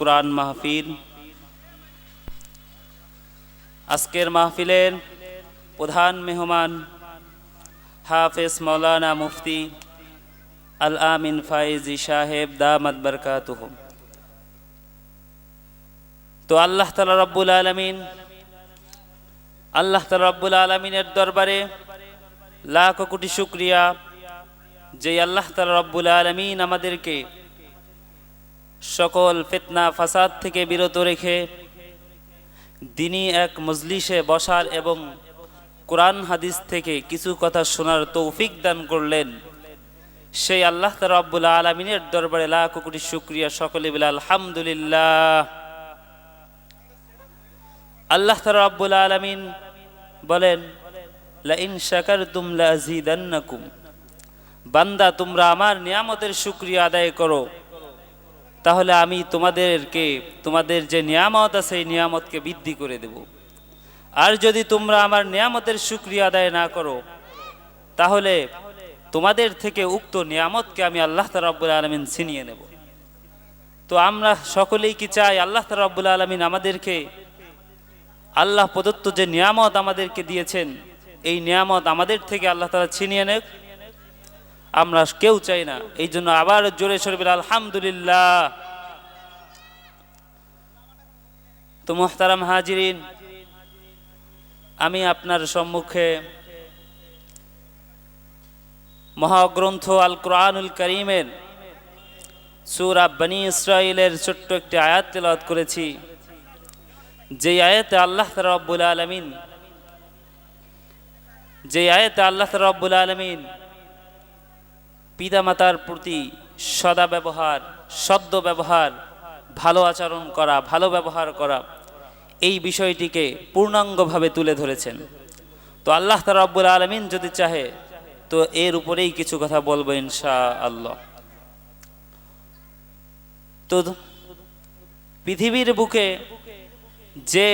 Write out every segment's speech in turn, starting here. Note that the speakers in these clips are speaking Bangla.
কোরআন মাহফিল। আজকের মাহফিলের প্রধান মেহমান হাফেজ মৌলানা মুফতি আল আমিন ফাইজি সাহেব দামাদ বরকাতুহ। তো আল্লাহ তালা রব্বুল আলমিন, আল্লাহ তালা রব্বুল আলমিনের দরবারে লাখ কোটি শুক্রিয়া যে আল্লাহ তালা রব্বুল আলমিন আমাদেরকে সকল ফিতনা ফাসাদ থেকে বিরত রেখে দিনই এক মজলিসে বসার এবং কোরআন হাদিস থেকে কিছু কথা শোনার তৌফিক দান করলেন। সেই আল্লাহ রব্বুল আলমিনের দরবারে লাখ কোটি শুক্রিয়া। সকলে বলে, আলহামদুলিল্লাহ। আল্লাহ রব্বুল আলমিন বলেন, লাইন শাকার তুমলা বান্দা, তোমরা আমার নিয়ামতের শুক্রিয়া আদায় করো। তাহলে আমি তোমাদেরকে, তোমাদের যে নিয়ামত আছে, এই নিয়ামতকে বৃদ্ধি করে দেব। আর যদি তোমরা আমার নিয়ামতের শুক্রিয়া আদায় না করো, তাহলে তোমাদের থেকে উক্ত নিয়ামতকে আমি আল্লাহ তারাবুল আলমিন ছিনিয়ে নেব। তো আমরা সকলেই কি চাই আল্লাহ তারাবুল আলমিন আমাদেরকে, আল্লাহ প্রদত্ত যে নিয়ামত আমাদেরকে দিয়েছেন, এই নিয়ামত আমাদের থেকে আল্লাহ তালা ছিনিয়ে নেক। আমরা কেউ চাই না। এই জন্য আবার জোরে সরবিল আলহামদুলিল্লাহ। তো মোহতারাম হাজিরিন, আমি আপনার সম্মুখে মহাগ্রন্থ আল কোরআনুল করিমের সুরা বনি ইসরায়েলের ছোট্ট একটি আয়াত তেলাওয়াত করেছি। যে আয়াতে আল্লাহ রব্বুল আলমিন যে আয়াতে আল্লাহ রব্বুল আলমিন পিতামাতার প্রতি সদা ব্যবহার, সদ্য ব্যবহার, ভালো আচরণ করা, ভালো ব্যবহার করা, এই বিষয়টিকে পূর্ণাঙ্গভাবে তুলে ধরেছেন। তো আল্লাহ তালা রব্বুল আলমিন যদি চাহে, তো এর উপরেই কিছু কথা বলব ইনশা আল্লাহ তো পৃথিবীর বুকে যে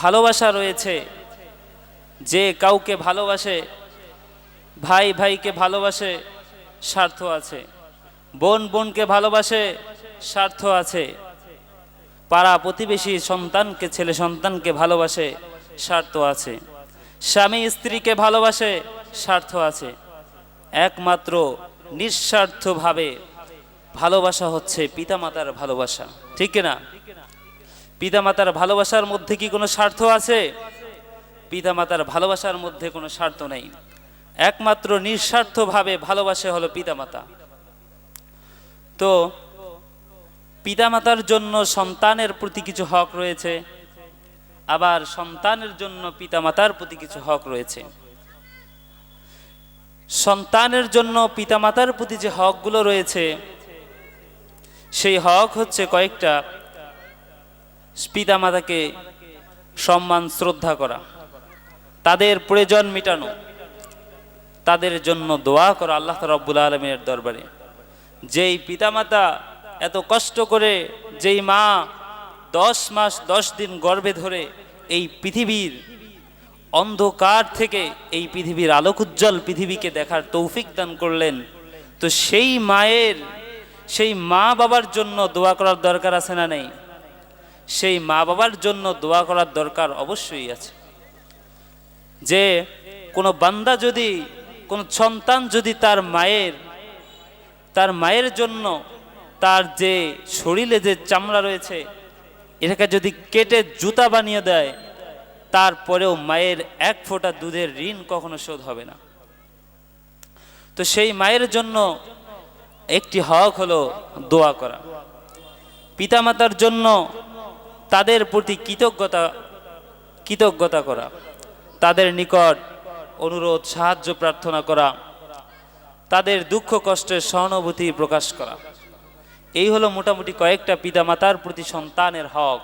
ভালোবাসা রয়েছে, যে কাউকে ভালোবাসে, ভাই ভাইকে ভালোবাসে স্বার্থ আছে। বোন বোনকে ভালোবাসে, স্বার্থ আছে। পাড়া প্রতিবেশী সন্তানকে, ছেলে সন্তানকে ভালোবাসে, স্বার্থ আছে। স্বামী স্ত্রীকে ভালোবাসে, স্বার্থ আছে। একমাত্র নিঃস্বার্থভাবে ভালোবাসা হচ্ছে পিতামাতার ভালোবাসা, ঠিক না? পিতামাতার ভালোবাসার মধ্যে কি কোনো স্বার্থ আছে? পিতামাতার ভালোবাসার মধ্যে কোনো স্বার্থ নেই। একমাত্র নিঃস্বার্থভাবে ভালোবাসে হলো পিতামাতা। তো পিতামাতার জন্য সন্তানের প্রতি কিছু হক রয়েছে, আবার সন্তানের জন্য পিতামাতার প্রতি কিছু হক রয়েছে। সন্তানের জন্য পিতামাতার প্রতি যে হকগুলো রয়েছে, সেই হক হচ্ছে কয়েকটা। পিতামাতাকে সম্মান, শ্রদ্ধা করা, তাদের প্রয়োজন মেটানো। তাদের জন্য দোয়া করো আল্লাহ রব্বুল আলমের দরবারে। যেই পিতামাতা এত কষ্ট করে যেই মা দশ মাস, দশ দিন গর্ভে ধরে এই পৃথিবীর অন্ধকার থেকে এই পৃথিবীর আলোক উজ্জ্বল পৃথিবীকে দেখার তৌফিক দান করলেন, তো সেই মায়ের, সেই মা বাবার জন্য দোয়া করার দরকার আছে না নেই? সেই মা বাবার জন্য দোয়া করার দরকার অবশ্যই আছে। যে কোনো বান্দা যদি কোন সন্তান যদি তার মায়ের তার মায়ের জন্য তার যে শরীরে যে চামড়া রয়েছে, এটাকে যদি কেটে জুতা বানিয়ে দেয়, তারপরেও মায়ের এক ফোঁটা দুধের ঋণ কখনো শোধ হবে না। তো সেই মায়ের জন্য একটি হক হলো দোয়া করা। পিতামাতার জন্য তাদের প্রতি কৃতজ্ঞতা কৃতজ্ঞতা করা। তাদের নিকট অনুরোধ, সাহায্য, প্রার্থনা করা, তাদের দুঃখ, কষ্টের সহানুভূতি প্রকাশ করা। এই হলো মোটামুটি কয়েকটা পিতামাতার প্রতি সন্তানের হক।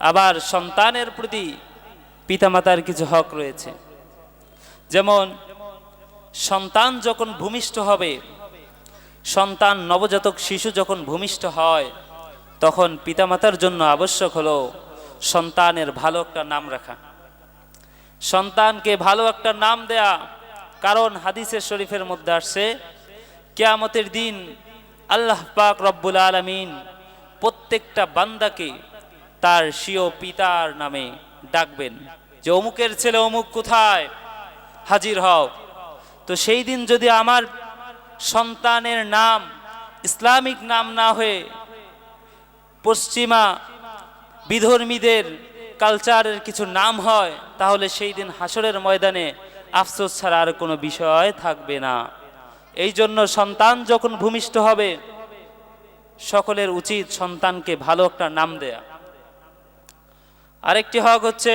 আবার সন্তানের প্রতি পিতামাতার কিছু হক রয়েছে। যেমন, সন্তান যখন ভূমিষ্ঠ হবে, সন্তান নবজাতক শিশু যখন ভূমিষ্ঠ হয়, তখন পিতামাতার জন্য আবশ্যক হলো সন্তানের ভালো একটা নাম রাখা। সন্তানকে ভালো একটা নাম দেয়া, কারণ হাদিসের শরীফের মধ্যে আসছে, কেয়ামতের দিন আল্লাহ পাক রব্বুল আলমিন প্রত্যেকটা বান্দাকে তার স্বীয় পিতার নামে ডাকবেন যে, অমুকের ছেলে অমুক কোথায়? হাজির হও। তো সেই দিন যদি আমার সন্তানের নাম ইসলামিক নাম না হয়ে পশ্চিমা বিধর্মীদের কালচারের কিছু নাম হয়, তাহলে সেই দিন হাসরের ময়দানে আফসোস ছাড়া আর কোনো বিষয় থাকবে না। এই জন্য সন্তান যখন ভূমিষ্ঠ হবে, সকলের উচিত সন্তানকে ভালো একটা নাম দেয়া। আরেকটি হক হচ্ছে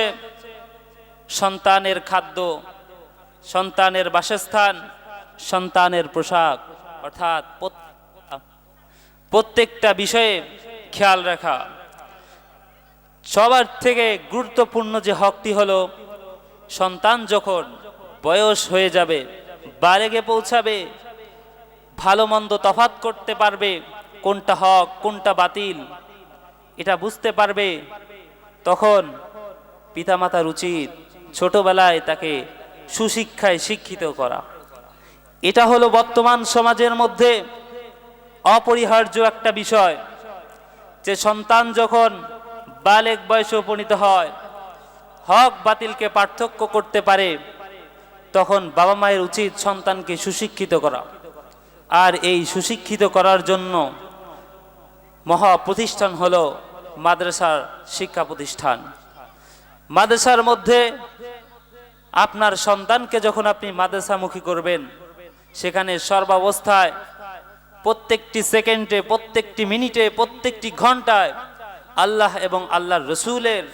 সন্তানের খাদ্য, সন্তানের বাসস্থান, সন্তানের পোশাক, অর্থাৎ প্রত্যেকটা বিষয়ে খেয়াল রাখা। সবার থেকে গুরুত্বপূর্ণ যে হকটি হলো, সন্তান যখন বয়স হয়ে যাবে, বারেগে পৌঁছাবে, ভালো মন্দ তফাত করতে পারবে, কোনটা হক, কোনটা বাতিল, এটা বুঝতে পারবে, তখন পিতামাতার উচিত ছোটবেলায় তাকে সুশিক্ষায় শিক্ষিত করা। এটা হলো বর্তমান সমাজের মধ্যে অপরিহার্য একটা বিষয় যে সন্তান যখন বালেক বয়সে উপনীত হয়, হক বাতিলকে পার্থক্য করতে পারে, তখন বাবা মায়ের উচিত সন্তানকে সুশিক্ষিত করা। আর এই সুশিক্ষিত করার জন্য মহা প্রতিষ্ঠান হল মাদ্রাসার শিক্ষা প্রতিষ্ঠান। মাদ্রাসার মধ্যে আপনার সন্তানকে যখন আপনি মাদ্রাসামুখী করবেন, সেখানে সর্বাবস্থায় প্রত্যেকটি সেকেন্ডে, প্রত্যেকটি মিনিটে, প্রত্যেকটি ঘন্টায় আল্লাহ এবং আল্লাহর রসুলের